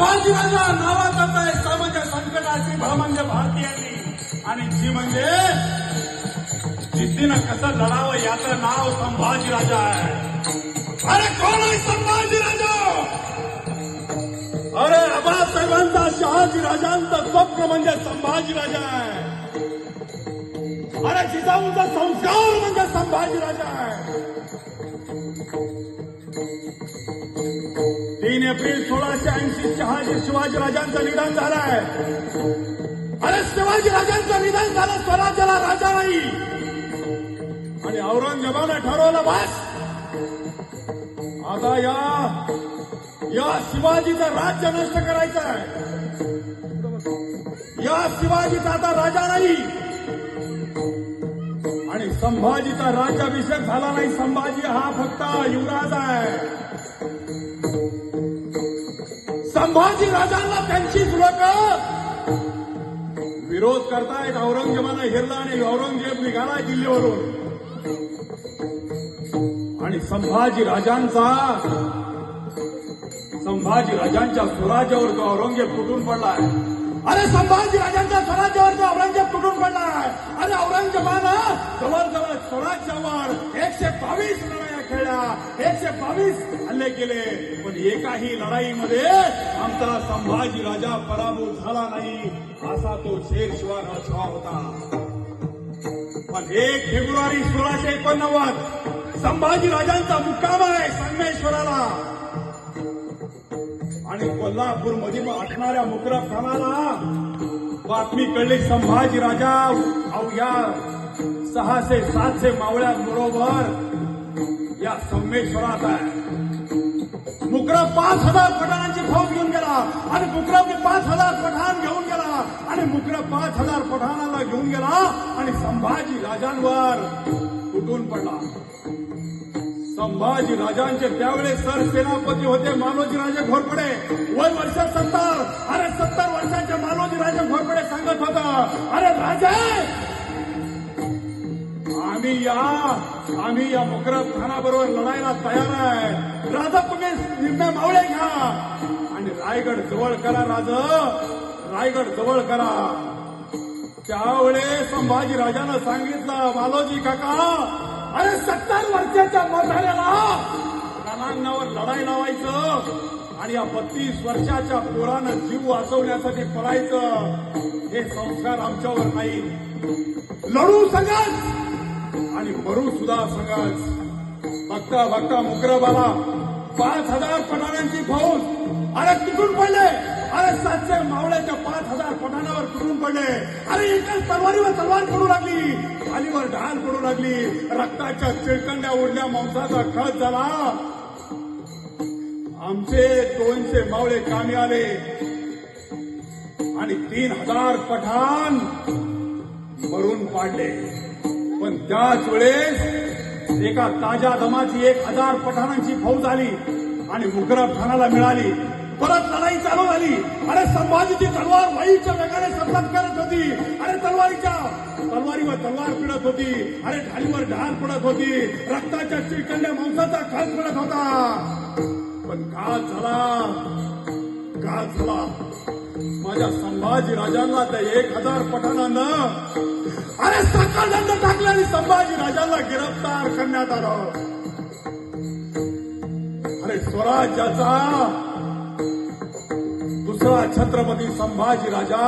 संभाजीराजा नावाचाच आहे स म्हणजे संकटाची भ म्हणजे भारतीयांनी. आणि जी म्हणजे जिद्दीनं कसं लढावं याचं नाव संभाजीराजा आहे. अरे कोण आहे संभाजीराजा अरे आबासाहेबांचा शहाजी राजांचा स्वप्न म्हणजे संभाजीराजा आहे. अरे जिजाऊंचा संस्कार म्हणजे संभाजीराजा आहे. तीन एप्रिल सोळाशे ऐंशी शहाजी शिवाजी राजांचं निधन झालंय. अरे शिवाजी राजांचं निधन झालं स्वराज्याला राजा नाही. आणि औरंगजेबानं ठरवलं बस. आता या या शिवाजीचं राज्य नष्ट करायचं आहे या शिवाजीचा आता राजा नाही. संभाजीचा राज्याभिषेक झाला नाही. संभाजी हा फक्त युवराज आहे. संभाजी राजांना त्यांचीच लोक विरोध करतायत औरंगजेबानं हिरला आणि औरंगजेब निघाला दिल्लीवरून. आणि संभाजी राजांचा संभाजी राजांच्या स्वराज्यावर तो औरंगजेब तुटून पडलाय. अरे संभाजी राजांच्या स्वराज्यावर तो औरंगजेब तुटून पडलाय अरे औरंगजेबानं जवळजवळ स्वराज्यावर एकशे बावीस लढाया खेळल्या. एकशे बावीस हल्ले केले. पण एकाही लढाईमध्ये आमचा संभाजी राजा पराभूत झाला नाही. असा तो शेर शिवाराजा होता. पण एक फेब्रुवारी सोळाशे एकोणनव्वद संभाजी राजांचा मुक्काम आहे संगमेश्वराला. आणि कोल्हापूरमध्ये असणाऱ्या मुकरब खानाला बातमी कळली संभाजी राजा. अवघ्या सहाशे सातशे मावळ्या बरोबर या संमेश्वरात आहे. मुकरब पाच हजार पठाणांची फौज घेऊन गेला आणि मुकरबने पाच हजार पठाण घेऊन गेला आणि मुकरब पाच हजार पठाणाला घेऊन गेला आणि संभाजी राजांवर कुठून पडला. संभाजी राजांचे त्यावेळेस सर सेनापती होते मालोजी राजे घोरपडे. वय वर्ष सत्तर. अरे सत्तर वर्षाचे मालोजी राजे घोरपडे सांगत होता. अरे राजे! तुम्ही या आम्ही या मुकरब खानाबरोबर लढायला तयार आहे. राजा तुम्ही निर्णय मावळे घ्या. आणि रायगड जवळ करा राज. रायगड जवळ करा. त्यावेळेस संभाजी राजानं सांगितलं बालोजी काका अरे सत्तर वर्षाच्या म्हाताऱ्याला रणांगणावर लढाई लावायचं आणि या बत्तीस वर्षाच्या पोरानं जीव वाचवण्यासाठी पळायचं. हे संस्कार आमच्यावर नाही. लढू संघाच आणि मरू सुद्धा संघाच बघता बघता मुकरबाला पाच हजार पठाणांची फौज. अरे तुटून पडले. अरे सातशे मावळ्याच्या पाच हजार पठाणावर तुटून पडले. अरे एकाच तलवारीवर तलवार पडू लागली. खालीवर ढाल पडू लागली. रक्ताच्या चिळकंड्या उडल्या मांसाचा खत झाला. आमचे दोनशे मावळे कामी आले. आणि तीन हजार पठाण मरून पाडले. पण त्याच वेळेस एका ताज्या दमाची एक हजार पठाणांची फौज आली आणि मुकरब खानाला मिळाली. परत लढाई चालू झाली. अरे संभाजीची तलवार वाईच्या वेगाने सतत करत होती. अरे तलवारीच्या तलवारीवर तलवार पिडत होती. अरे ढालीवर ढाल पडत होती. रक्ताच्या चिळकंड्या मांसाचा खास पडत होता. पण का झाला का झाला. माझ्या संभाजी राजांना त्या एक हजार पठाणांना अरे साखर दंड आणि संभाजी राजांना गिरफ्तार करण्यात आलं. अरे स्वराज्याचा दुसरा छत्रपती संभाजी राजा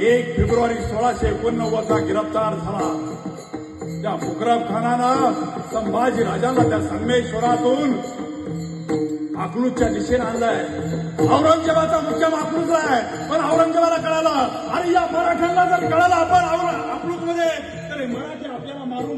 एक फेब्रुवारी सोळाशे एकोणनव्वदचा गिरफ्तार झाला. त्या मुकरब खानानं संभाजी राजाला त्या संगमेश्वरातून अकलूजच्या दिशेने आणलाय. औरंगजेबाचा मुख्य अकलूज आहे. पण औरंगजेबाला कळालं अरे या मराठ्यांना जर कळालं आपण अकलूजमध्ये तर मराठी आपल्याला मारून